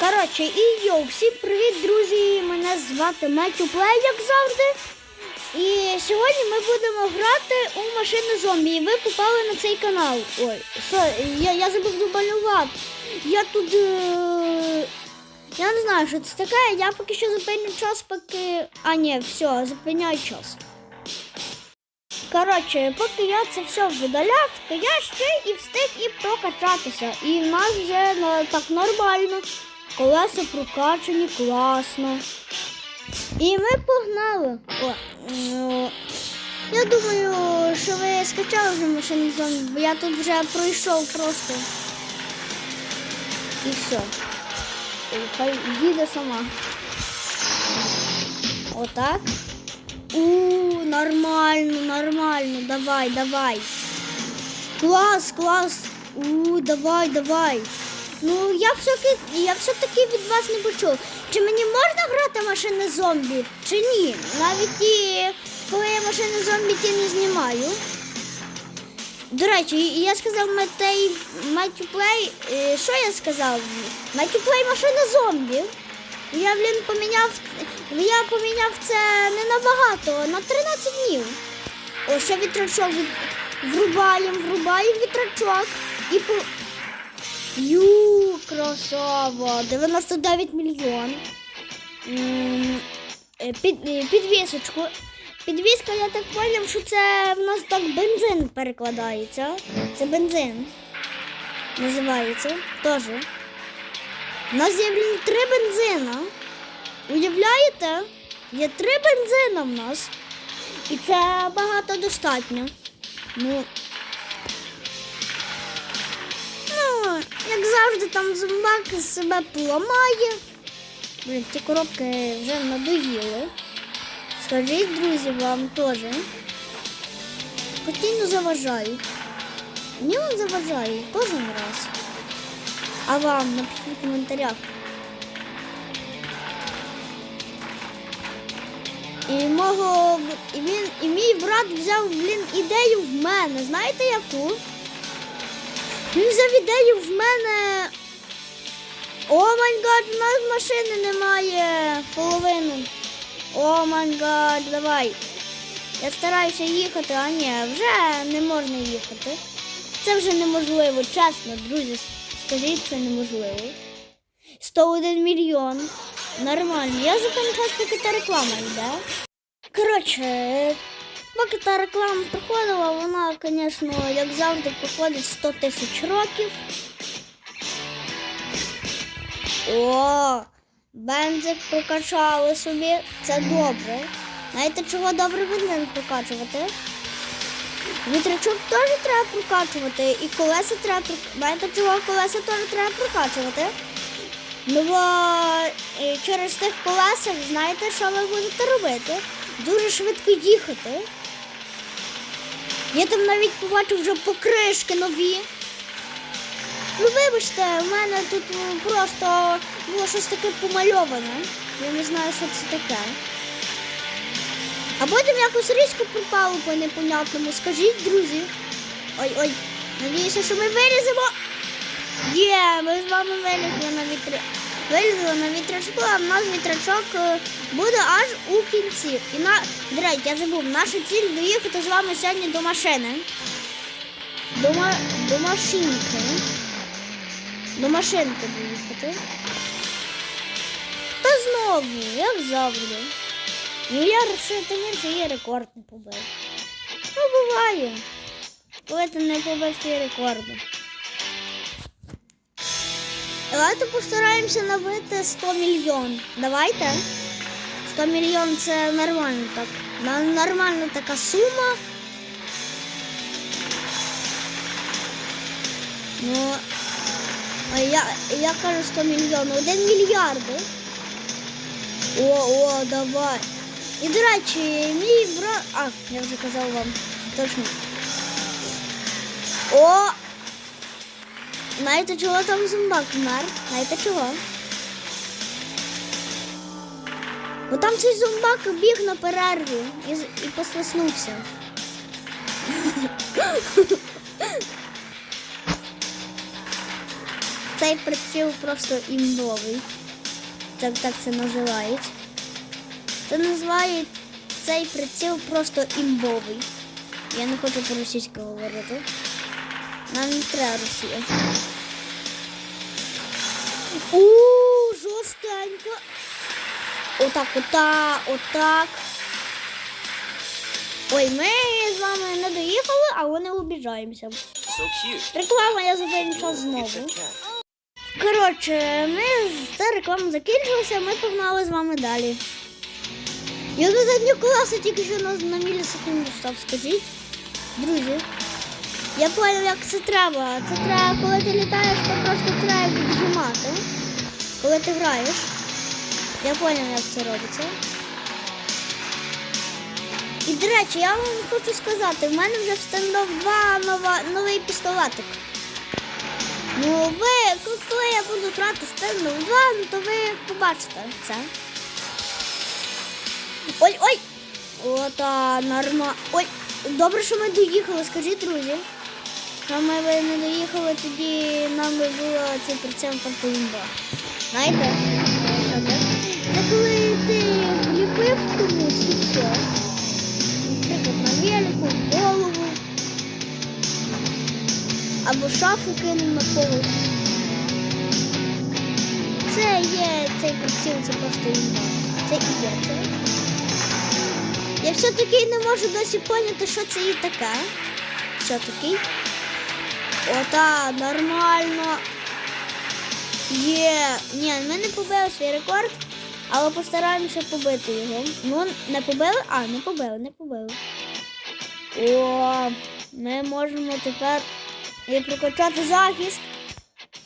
Коротше, і йоу, всім привіт, друзі! Мене звати Меттю Плей, як завжди. І сьогодні ми будемо грати у машини зомбі. І ви попали на цей канал. Ой, що, я, я забув домалювати. Я тут. Е... Я не знаю, що це таке. Я поки що зупиню час, поки. А, ні, все, зупиняю час. Коротше, поки я це все видаляв, то я ще і встиг і прокачатися. І в нас вже ну, так нормально. Колеса прокачані, класно. І ми погнали. О, ну, я думаю, що ви скачали вже машину зомбі, бо я тут вже пройшов просто. І все. Хай їде сама. Отак. У, нормально, нормально. Давай, давай. Клас, клас. У, давай, давай. Ну, я все-таки я все-таки від вас не почув. Чи мені можна грати машини зомбі, чи ні? Навіть і коли я машини зомбі ті не знімаю. До речі, я сказав Метей Меттю е, Що я сказав? Меттю Плей машина зомбі. Я, блін, поміняв. Я поміняв це не набагато, на 13 днів. О, ще вітрачок врубаємо, врубаємо вітрачок і по. Ю, красава! 99 мільйон. Е, Під, е, підвісочку. Підвіска, я так поняв, що це в нас так бензин перекладається. Це бензин. Називається. Теж. У нас є три бензина. Уявляєте? Є три бензина в нас. І це багато достатньо. Ну, Як завжди, там зомбак себе поламає. Блін, ті коробки вже надоїли. Скажіть, друзі, вам теж. Постійно заважають. Мені він заважає кожен раз. А вам напишіть в коментарях. І мого і він, і мій брат взяв, блін, ідею в мене. Знаєте яку? Він взяв ідею в мене. О май гад, у нас машини немає. Половину. О май гад, давай. Я стараюся їхати, а ні, вже не можна їхати. Це вже неможливо, чесно, друзі. Скажіть, це неможливо. 101 мільйон. Нормально. Я зупиню час, поки та реклама йде. Коротше, поки та реклама проходила, вона, звісно, як завжди, проходить 100 тисяч років. О, бензик прокачали собі. Це добре. Знаєте, чого добре бензин прокачувати? Вітрячок теж треба прокачувати, і колеса треба прокачувати. Знаєте, чого колеса теж треба прокачувати? Ну бо е, через тих колесах, знаєте, що ви будете робити? Дуже швидко їхати. Я там навіть побачив вже покришки нові. Ну, вибачте, в мене тут просто було щось таке помальоване. Я не знаю, що це таке. А потім якось різко пропало по непонятному. Скажіть, друзі. Ой-ой, надіюся, що ми виріземо. Є, ми з вами вилізли на вітри. Вилізли на вітрячку, а в нас вітрячок е, буде аж у кінці. І на до речі, я забув, наша ціль доїхати з вами сьогодні до машини. До, ма... до машинки. До машинки доїхати. Та знову, як завжди. Ну я вирішив, що є рекорд не побив. Ну, буває. Коли ти не побив свій рекорди. Давайте постараємося набити 100 мільйон. Давайте. 100 мільйон це нормально так. Нормальна така сума. Ну, а я, я кажу 100 мільйонів. Один мільярд. О, о, давай. І, до речі, мій брат... А, я вже казав вам. Точно. О! Знаєте, чого там зомбак вмер? Знаєте чого? Бо там цей зомбак біг на перерві і, і послизнувся. цей приціл просто імбовий. Так, так це називають. Це називають цей приціл просто імбовий. Я не хочу по-російськи говорити. Нам не треба Росія. У, жорстенько. Отак, отак, отак. Ой, ми з вами не доїхали, а вони обіжаємося. Реклама я закінчила знову. Коротше, ми ця реклама закінчилася, ми погнали з вами далі. Я до заднього класу тільки що на, на мілісекунду став, скажіть. Друзі. Я поняв, як це треба. Це треба, коли ти літаєш, то просто треба віджимати. Коли ти граєш. Я поняв, як це робиться. І, до речі, я вам хочу сказати, в мене вже в стендов 2 нова, новий пістолетик. Ну, ви, коли я буду грати стендов 2, ну, то ви побачите це. Ой, ой! Ота, норма. Ой, добре, що ми доїхали, скажіть, друзі. Якщо ми не доїхали, тоді нам би було цей приціл просто імба. Знаєте? Це? Коли ти вліпив комусь і все. Наприклад, на велику, в голову. Або шафу кинув на когось. Це є цей приціл, це просто імба. Це і є це. Я все-таки не можу досі поняти, що це і таке. Все-таки. Ота, нормально. Є. Ні, ми не побили свій рекорд, але постараємося побити його. Ну, не побили? А, не побили, не побили. О, ми можемо тепер і прокачати захист.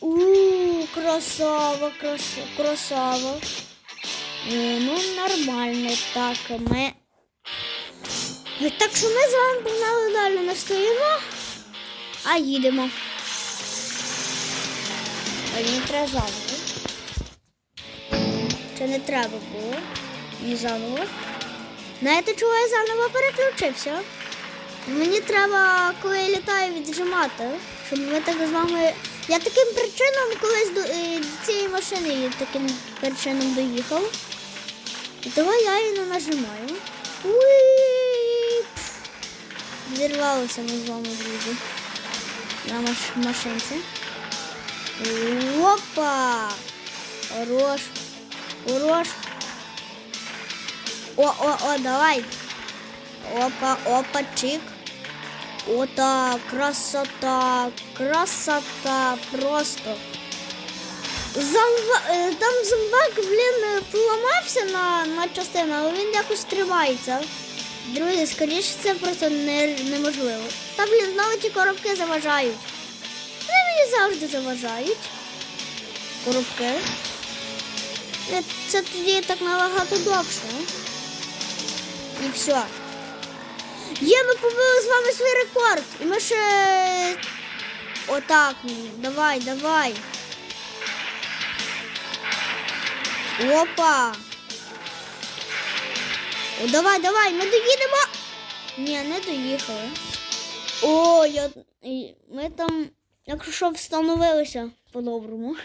Ууу, красава, краса, красава. Е, Ну, нормально так. Ми. Так що ми з вами погнали далі не стоїмо, а їдемо. А мені треба заново. Це не треба було. Ні заново. Знаєте, чого я заново переключився? Мені треба, коли я літаю, віджимати, щоб ми так з вами. Я таким причином колись до, е, до цієї машини я таким причином доїхав. І того я її не нажимаю. Уі! Зірвалися ми з вами, друзі. На маш машинці. Опа! Хорош. Хорош. О, о, о, давай. Опа, опа, чик. Ота, красота, красота, просто. Зомба, е, там зомбак, блін, е, поламався на, на частину, але він якось тримається. Друзі, скоріше це просто не, неможливо. Та, блін, знову ті коробки заважають. Вони мені завжди заважають. Коробки. Е, Це тоді так набагато довше. І все. Є, ми побили з вами свій рекорд. І ми ще. Отак. Давай, давай. Опа. О, давай, давай, ми доїдемо. Ні, не доїхали. О, я... ми там, якщо що, встановилися по-доброму.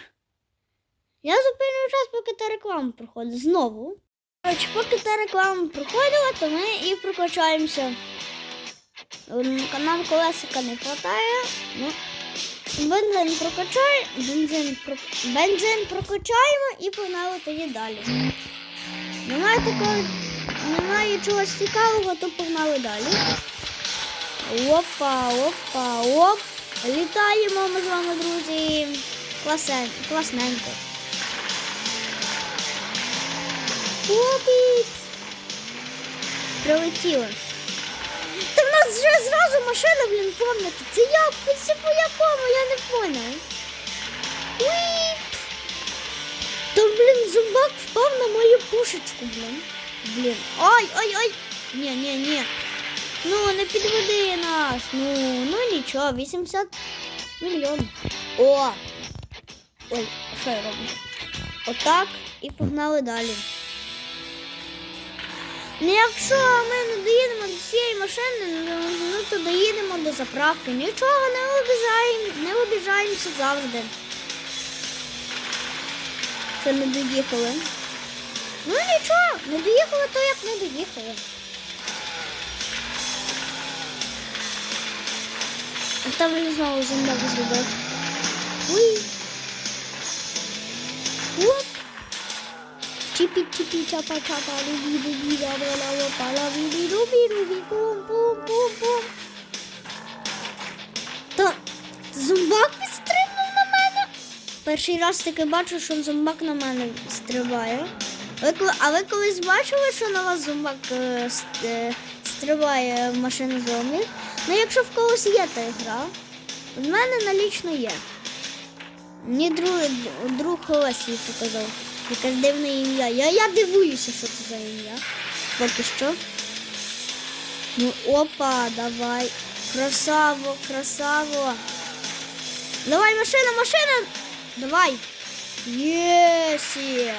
Я зупиню час, поки та реклама проходить. Знову. Коротше, поки та реклама проходила, то ми і прокачаємося. М, Нам колесика не вистачає. Ну, бензин прокачаємо, бензин, про... бензин прокачаємо і погнали тоді далі. Немає такого, немає чогось цікавого, то погнали далі. Опа, опа, оп. Літаємо ми з вами, друзі. Класен, класненько. Опіт. Прилетіло. Та в нас вже зразу машина, блін, помните. Це як? Це по якому? Я не поняв. Уі! Там, блін, зомбак впав на мою пушечку, блін. Блін. Ой, ой, ой. Ні, ні, ні. Ну, не підведи нас. Ну, ну нічого, 80 мільйонів. О! Ой, що я роблю? Отак і погнали далі. Ну, якщо ми не доїдемо до цієї машини, ну, то доїдемо до заправки. Нічого не обіжаємо, не обіжаємося завжди. що не доїхали. Ну нічого, не доїхали, то як не доїхали. А там він знову зомбак зробив. Уй. Оп. Чіпі чіпі чапа чапа рубі рубі ла ла ла ла па ла рубі рубі пум пум пум пум. Та зомбак підстрибнув на мене. Перший раз таки бачу, що зомбак на мене стрибає. А ви колись бачили, що на вас зомбак стрибає в машину зомбі? Ну, якщо в когось є та гра, в мене налічно є. Мені друг, друг Олесі показав. Якесь дивне ім'я. Я, я дивуюся, що це за ім'я. Поки що. Ну, опа, давай. Красаво, красаво. Давай, машина, машина. Давай. Єсі.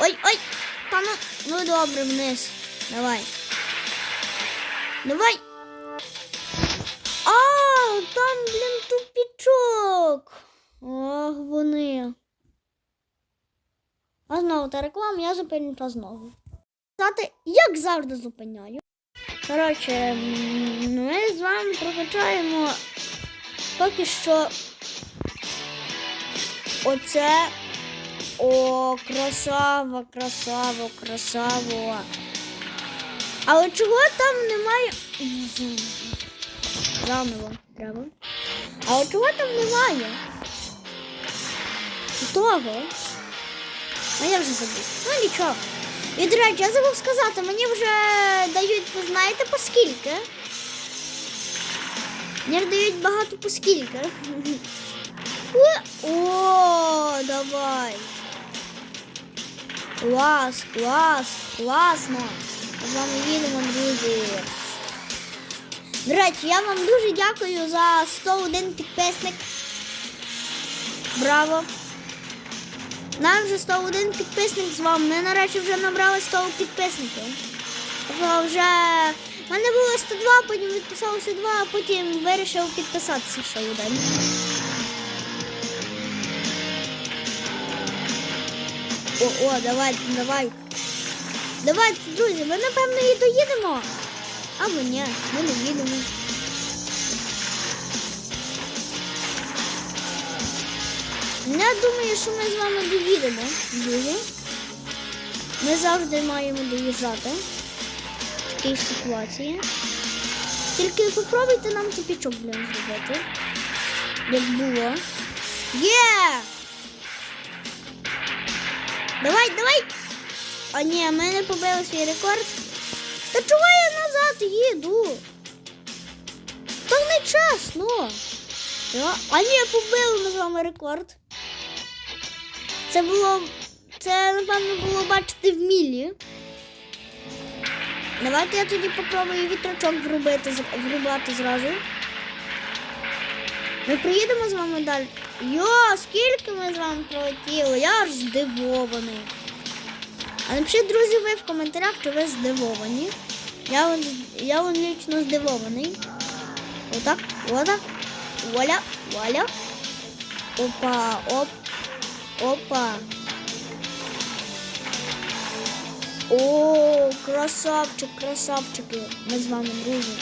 Ой, ой. Та ну, ну добре, вниз. Давай. Давай. А, там, блін, тупічок. Ох, вони. А знову та реклама, я зупиню знову. Сказати, як завжди зупиняю. Коротше, ми з вами прокачаємо поки що оце. О, красава, красава, красаво. Але чого там немає. Заново треба. Але чого там немає? Того. А я вже забув. Ну нічого. І, до речі, я забув сказати, мені вже дають, ви знаєте, по скільки? Мені дають багато по скільки. О, давай. Клас, клас, класно. З вами їдемо, друзі. До речі, я вам дуже дякую за 101 підписник. Браво! Нам вже 101 підписник з вами. Ми нарешті вже набрали 100 підписників. Тобто вже в мене було 102, потім відписалося 2, а потім вирішив підписатися ще один. О, о, давайте, давай. Давайте, друзі, ми напевно і доїдемо. Або ні, ми не їдемо. Я думаю, що ми з вами доїдемо, друзі. Ми завжди маємо доїжджати в такій ситуації. Тільки попробуйте нам тупічок, блін, зробити. Як було. Є! Давай, давай! А ні, ми не побили свій рекорд. Та чого я назад їду? Так не чесно. Я- А ні, побили ми з вами рекорд. Це було. Це, напевно, було бачити в мілі. Давайте я тоді попробую вітрачок врубити, врубати зразу. Ми приїдемо з вами далі. Йо, скільки ми з вами пролетіли, я аж здивований. А напишіть, друзі, ви в коментарях, чи ви здивовані. Я, вон- я вон лічно здивований. Отак, отак. Вуаля, вуаля. Опа, оп, опа. О, красавчик, красавчики. Ми з вами, друзі.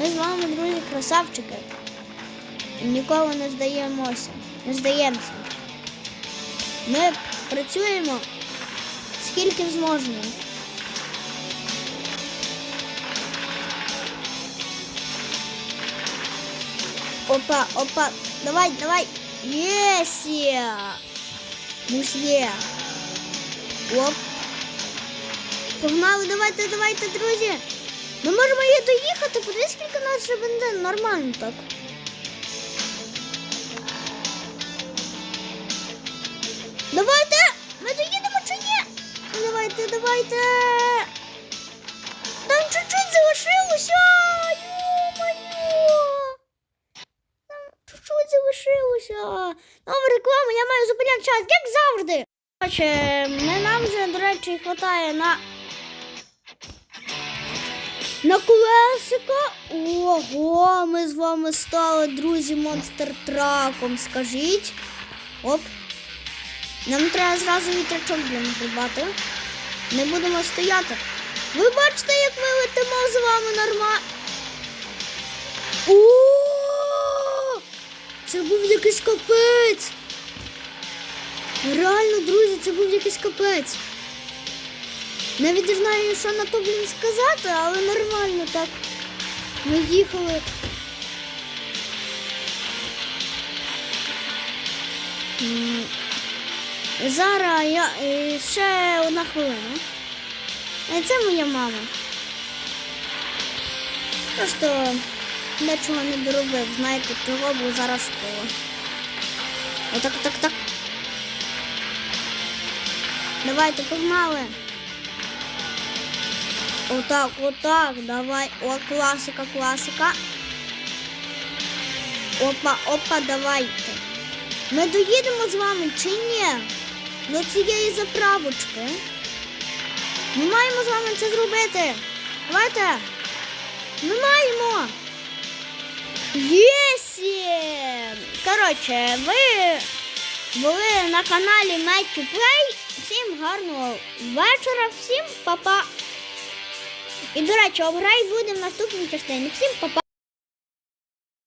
Ми з вами, друзі, красавчики. І ніколи не здаємося. Не здаємося. Ми працюємо скільки зможемо. Опа, опа, давай, давай. Єсі! Мусьє. Оп. Погнали, давайте, давайте, друзі. Ми можемо її доїхати, подивись, скільки нас вже бензин. Нормально так. Давайте! Давайте, давайте. Там чуть-чуть залишилося. Ё-моё. Там чуть-чуть залишилося. Нова реклама, я маю зупиняти час, як завжди. Ми нам вже, до речі, вистачає на. На колесика. Ого, ми з вами стали, друзі, монстр траком. Скажіть. Оп. Нам треба зразу вітрячок блін зрубати. Не будемо стояти. Ви бачите, як ми летимо з вами нормально. О! Це був якийсь капець. Реально, друзі, це був якийсь капець. Навіть не знаю, що на то блін сказати, але нормально так. Ми їхали. М, Зараз я е, ще одна хвилина. Е, Це моя мама. Просто нічого не доробив, знаєте, того, бо зараз школа. Отак, так, так. Давайте, погнали. Отак, отак, давай. О, класика, класика. Опа, опа, давайте. Ми доїдемо з вами чи ні? До цієї заправочки. Ми маємо з вами це зробити. Давайте. Ми маємо. Єсі! Коротше, ви були на каналі Make Play. Всім гарного вечора, всім па-па. І, до речі, обграй буде в наступній частині. Всім па-па.